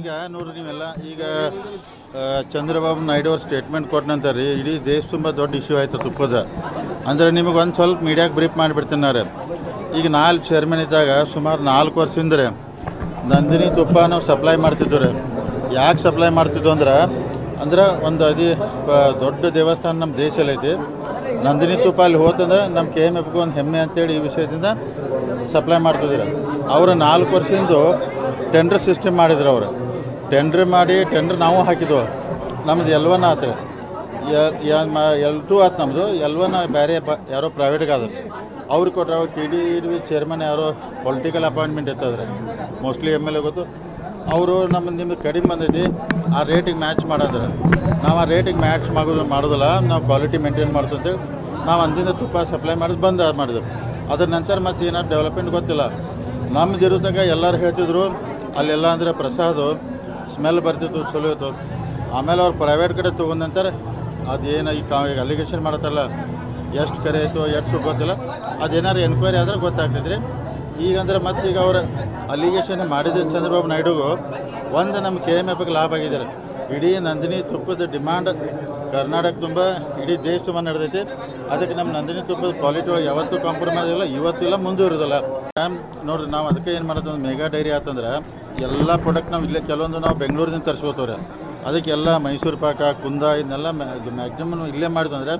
ಈಗ ನೋಡ್ರಿ ನೀವೆಲ್ಲ, ಈಗ ಚಂದ್ರಬಾಬು ನಾಯ್ಡು ಅವ್ರ ಸ್ಟೇಟ್ಮೆಂಟ್ ಕೊಟ್ಟನಂತ ರೀ ಇಡೀ ದೇಶ ತುಂಬ ದೊಡ್ಡ ಇಶ್ಯೂ ಆಯಿತು ತುಪ್ಪದ. ಅಂದ್ರೆ ನಿಮಗೆ ಒಂದು ಸ್ವಲ್ಪ ಮೀಡಿಯಾಗೆ ಬ್ರೀಫ್ ಮಾಡಿಬಿಡ್ತೀನಾರೆ. ಈಗ ನಾಲ್ಕು ಚೇರ್ಮನ್ ಇದ್ದಾಗ ಸುಮಾರು ನಾಲ್ಕು ವರ್ಷದಿಂದ ರೀ ನಂದಿನಿ ತುಪ್ಪ ನಾವು ಸಪ್ಲೈ ಮಾಡ್ತಿದ್ವು ರೀ ಯಾಕೆ ಸಪ್ಲೈ ಮಾಡ್ತಿದ್ವು ಅಂದ್ರೆ ಅಂದ್ರೆ ಒಂದು ಅದೇ ದೊಡ್ಡ ದೇವಸ್ಥಾನ ನಮ್ಮ ದೇಶದಲ್ಲಿ ಐತಿ ನಂದಿನಿ ತುಪ್ಪ ಅಲ್ಲಿ ಹೋತಂದ್ರೆ ನಮ್ಮ ಕೆ ಎಂ ಎಫ್ಗೆ ಒಂದು ಹೆಮ್ಮೆ ಅಂತೇಳಿ ಈ ವಿಷಯದಿಂದ ಸಪ್ಲೈ ಮಾಡ್ತಿದ್ದೀರ. ಅವರು ನಾಲ್ಕು ವರ್ಷದಿಂದ ಟೆಂಡರ್ ಸಿಸ್ಟಮ್ ಮಾಡಿದ್ರು ಅವರು. ಟೆಂಡ್ರ್ ಮಾಡಿ ಟೆಂಡ್ರ್ ನಾವು ಹಾಕಿದ್ವು. ನಮ್ದು ಎಲ್ವನ್ ಆತ್ರಿ ಎಲ್ ಟು ಆತು ನಮ್ಮದು ಎಲ್ವನ್ ಬೇರೆ ಯಾರೋ ಪ್ರೈವೇಟ್ಗೆ ಆದ ಅವ್ರಿಗೆ ಕೊಟ್ಟರೆ ಅವ್ರು ಟಿ ಡಿ ಡಿ ಚೇರ್ಮನ್ ಯಾರೋ ಪೊಲಿಟಿಕಲ್ ಅಪಾಯಿಂಟ್ಮೆಂಟ್ ಇರ್ತದ್ರೆ ಮೋಸ್ಟ್ಲಿ ಎಂ ಎಲ್ ಎ ಗೊತ್ತು. ಅವರು ನಮ್ಮ ನಿಮ್ದು ಕಡಿಮೆ ಬಂದೈತಿ. ಆ ರೇಟಿಗೆ ಮ್ಯಾಚ್ ಮಾಡಿದ್ರೆ ನಾವು ಆ ರೇಟಿಗೆ ಮ್ಯಾಚ್ ಮಾಡೋದು ಮಾಡೋದಿಲ್ಲ, ನಾವು ಕ್ವಾಲಿಟಿ ಮೇಂಟೈನ್ ಮಾಡ್ತಂತೇಳಿ ನಾವು ಅಂದಿಂದ ತುಪ್ಪ ಸಪ್ಲೈ ಮಾಡೋದು ಬಂದ್ ಮಾಡಿದ್ರು ಅದ್ರ ನಂತರ ಮತ್ತೆ ಏನಾದ್ರು ಡೆವಲಪ್ಮೆಂಟ್ ಗೊತ್ತಿಲ್ಲ. ನಮ್ದು ಇರೋದಾಗ ಎಲ್ಲರೂ ಹೇಳ್ತಿದ್ರು, ಅಲ್ಲೆಲ್ಲ ಅಂದರೆ ಪ್ರಸಾದ ಸ್ಮೆಲ್ ಬರ್ತಿತ್ತು, ಚಲೋ ಇತ್ತು. ಆಮೇಲೆ ಅವ್ರು ಪ್ರೈವೇಟ್ ಕಡೆ ತೊಗೊಂಡ ನಂತರ ಅದೇನು ಈ ಕಾ ಅಲಿಗೇಷನ್ ಮಾಡತ್ತಲ್ಲ, ಎಷ್ಟು ಕರೆ ಆಯಿತು, ಎಷ್ಟು ಗೊತ್ತಿಲ್ಲ. ಅದೇನಾರು ಎನ್ಕ್ವೈರಿ ಆದ್ರೆ ಗೊತ್ತಾಗ್ತೈತ್ರಿ. ಈಗ ಅಂದ್ರೆ ಮತ್ತೆ ಈಗ ಅವ್ರು ಅಲಿಗೇಷನ್ ಮಾಡಿದ ಚಂದ್ರಬಾಬು ನಾಯ್ಡುಗೂ, ಒಂದು ನಮ್ಮ ಕೆ ಎಂ ಎಫ್ಗೆ ಲಾಭ ಆಗಿದ್ದಾರೆ. ಇಡೀ ನಂದಿನಿ ತುಪ್ಪದ ಡಿಮಾಂಡ್ ಕರ್ನಾಟಕ ತುಂಬ, ಇಡೀ ದೇಶ ತುಂಬ ನಡೆದೈತಿ. ಅದಕ್ಕೆ ನಮ್ಮ ನಂದಿನಿ ತುಪ್ಪದ ಕ್ವಾಲಿಟಿ ಒಳಗೆ ಯಾವತ್ತೂ ಕಾಂಪ್ರಮೈಸ್ ಇಲ್ಲ ಇವತ್ತು ಇಲ್ಲ, ಮುಂದೂ ಇರೋದಿಲ್ಲ ಮ್ಯಾಮ್ ನೋಡ್ರಿ, ನಾವು ಅದಕ್ಕೆ ಏನು ಮಾಡೋದು ಒಂದು ಮೆಗಾ ಡೈರಿ ಆತಂದ್ರೆ, ಎಲ್ಲ ಪ್ರಾಡಕ್ಟ್ ನಾವು ಇಲ್ಲೇ ಕೆಲವೊಂದು ನಾವು ಬೆಂಗಳೂರಿಂದ ತರಿಸ್ಕೋತವ್ರೆ. ಅದಕ್ಕೆಲ್ಲ ಮೈಸೂರು ಪಾಕ, ಕುಂದ, ಇದನ್ನೆಲ್ಲ ಮ್ಯಾಕ್ಸಿಮಮ್ ಇಲ್ಲೇ ಮಾಡಿದಂದ್ರೆ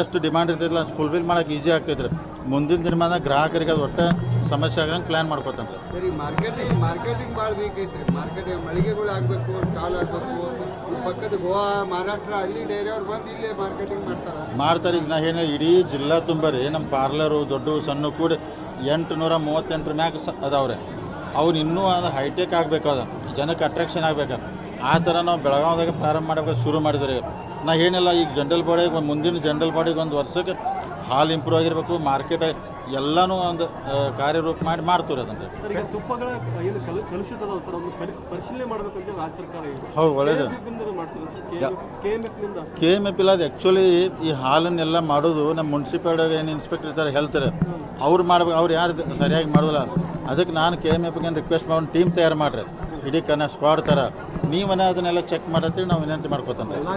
ಎಷ್ಟು ಡಿಮ್ಯಾಂಡ್ ಇರ್ತೈತಿಲ್ಲ ಫುಲ್ಫಿಲ್ ಮಾಡೋಕೆ ಈಸಿ ಆಗ್ತೈತ್ರಿ ಮುಂದಿನ ದಿನಮಾನ ಗ್ರಾಹಕರಿಗೆ ಅದು ಒಟ್ಟೆ ಸಮಸ್ಯೆ ಆಗಂಗೆ ಪ್ಲ್ಯಾನ್ ಮಾಡ್ಕೋತಾನೆ. ಸರಿ ಮಾರ್ಕೆಟಿಂಗ್ ಮಾರ್ಕೆಟಿಂಗ್ ಭಾಳ ವೀಕ್ ಐತ್ರಿ. ಮಾರ್ಕೆಟ್ ಮಳಿಗೆಗಳು ಆಗಬೇಕು ಸ್ಟಾಲ್ ಆಗಬೇಕು. ಪಕ್ಕದ ಗೋವಾ ಮಹಾರಾಷ್ಟ್ರ ಅಲ್ಲಿ ಡೈರಿಯವ್ರು ಬಂದು ಇಲ್ಲೇ ಮಾರ್ಕೆಟಿಂಗ್ ಮಾಡ್ತಾರೆ. ಮಾಡ್ತಾರೆ. ಈಗ ನಾ ಏನು ಇಡೀ ಜಿಲ್ಲಾ ತುಂಬ ರೀ ನಮ್ಮ ಪಾರ್ಲರು ದೊಡ್ಡ ಸಣ್ಣ ಕೂಡ ಎಂಟು ನೂರ ಮೂವತ್ತೆಂಟರ ಮ್ಯಾಗ ಸ ಅದಾವ್ರೆ. ಅವ್ರು ಇನ್ನೂ ಅದು ಹೈಟೆಕ್ ಆಗಬೇಕು ಅದು ಜನಕ್ಕೆ ಅಟ್ರಾಕ್ಷನ್ ಆಗಬೇಕು ಆ ಥರ ನಾವು ಬೆಳಗಾವ್ದಾಗ ಪ್ರಾರಂಭ ಮಾಡಬೇಕು ಶುರು ಮಾಡಿದ್ರೆ. ನಾ ಏನಿಲ್ಲ ಈಗ ಜನರಲ್ ಬಾಡಿಗೆ ಮುಂದಿನ ಜನರಲ್ ಬಾಡಿಗೆ ಒಂದು ವರ್ಷಕ್ಕೆ ಹಾಲು ಇಂಪ್ರೂವ್ ಆಗಿರಬೇಕು ಮಾರ್ಕೆಟ್ ಎಲ್ಲನೂ ಒಂದು ಕಾರ್ಯರೂಪ ಮಾಡಿ ಮಾಡ್ತೀವಿ ಅದನ್ನು. ತುಪ್ಪಗಳ ಕಲುಷಿತ ಪರಿಶೀಲನೆ ಮಾಡಬೇಕಂತ ರಾಜ್ಯ ಸರ್ಕಾರ ಹೌದು ಒಳ್ಳೇದು. ಕೆ ಎಂ ಎಫ್ ಇಲ್ಲ ಅದು ಆ್ಯಕ್ಚುಲಿ ಈ ಹಾಲನ್ನೆಲ್ಲ ಮಾಡೋದು ನಮ್ಮ ಮುನ್ಸಿಪಾಲ್ಟಿಯಾಗ ಏನು ಇನ್ಸ್ಪೆಕ್ಟರ್ ಇರ್ತಾರೆ ಹೆಲ್ತ್ ಅವ್ರು. ಮಾಡ್ಬೇಕು ಅವ್ರು ಯಾರು ಸರಿಯಾಗಿ ಮಾಡೋದಿಲ್ಲ. ಅದಕ್ಕೆ ನಾನು ಕೆ ಎಂ ಎಫ್ಗೆ ರಿಕ್ವೆಸ್ಟ್ ಮಾಡಿ ಟೀಮ್ ತಯಾರು ಮಾಡ್ರಿ. ಇಡೀ ಕನ್ನ ಸ್ಕ್ವಾಡ್ ಥರ ನೀವನ್ನ ಅದನ್ನೆಲ್ಲ ಚೆಕ್ ಮಾಡತ್ತೀವಿ ನಾವು ವಿನಂತಿ ಮಾಡ್ಕೋತಾನೆ